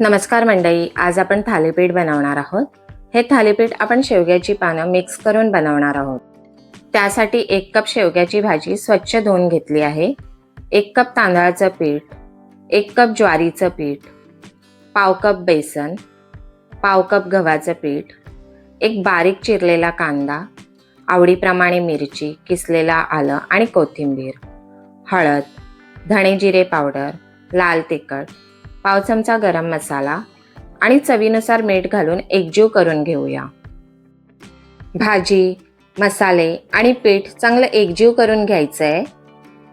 नमस्कार मंडळी आज आपण थालीपीठ बनवणार आहोत. हे थालीपीठ आपण शेवग्याची पानं मिक्स करून बनवणार आहोत. त्यासाठी एक कप शेवग्याची भाजी स्वच्छ धुवून घेतली आहे. एक कप तांदळाचं पीठ एक कप ज्वारीचं पीठ पाव कप बेसन पाव कप गव्हाचं पीठ एक बारीक चिरलेला कांदा आवडीप्रमाणे मिरची किसलेला आलं आणि कोथिंबीर हळद धणे जिरे पावडर लाल तिखट पाव चमचा गरम मसाला आणि चवीनुसार मीठ घालून एकजीव करून घेऊया. भाजी मसाले आणि पीठ चांगलं एकजीव करून घ्यायचं आहे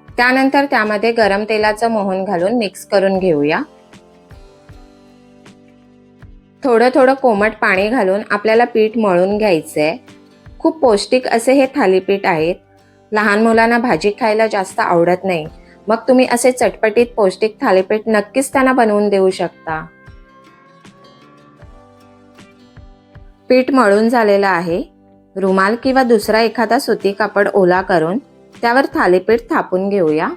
त्यानंतर त्यामध्ये गरम तेलाचं मोहन घालून मिक्स करून घेऊया. थोडं थोडं कोमट पाणी घालून आपल्याला पीठ मळून घ्यायचं आहे खूप पौष्टिक असे हे थालीपीठ आहेत. लहान मुलांना भाजी खायला जास्त आवडत नाही. मग तुम्ही असे चटपटीत पौष्टिक थालीपीठ नक्कीच त्यांना बनवून देऊ शकता. पीठ मळून झालेलं आहे. रुमाल किंवा दुसरा एखादा सुती कापड ओला करून त्यावर थालीपीठ थापून घेऊया.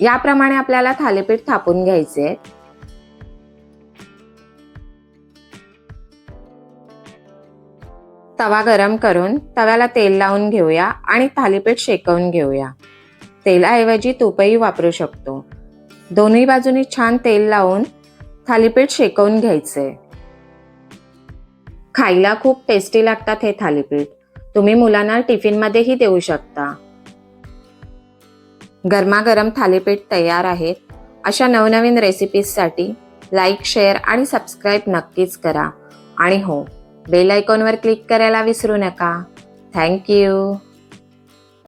याप्रमाणे आपल्याला थालीपीठ थापून घ्यायचे तवा गरम करून तव्याला तेल लावून घेऊया आणि थालीपीठ शेकवून घेऊया. तेलाऐवजी तुपही वापरू शकतो. दोन्ही बाजूनी छान तेल लावून थालीपीठ शेकवून घ्यायचे. खायला खूप टेस्टी लागतात हे थालीपीठ. तुम्ही मुलांना टिफिनमध्येही देऊ शकता. गरमागरम थालीपीठ तयार आहेत. अशा नवनवीन रेसिपीजसाठी लाईक शेअर आणि सबस्क्राईब नक्कीच करा. आणि हो बेल आयकॉनवर क्लिक करायला विसरू नका. थँक्यू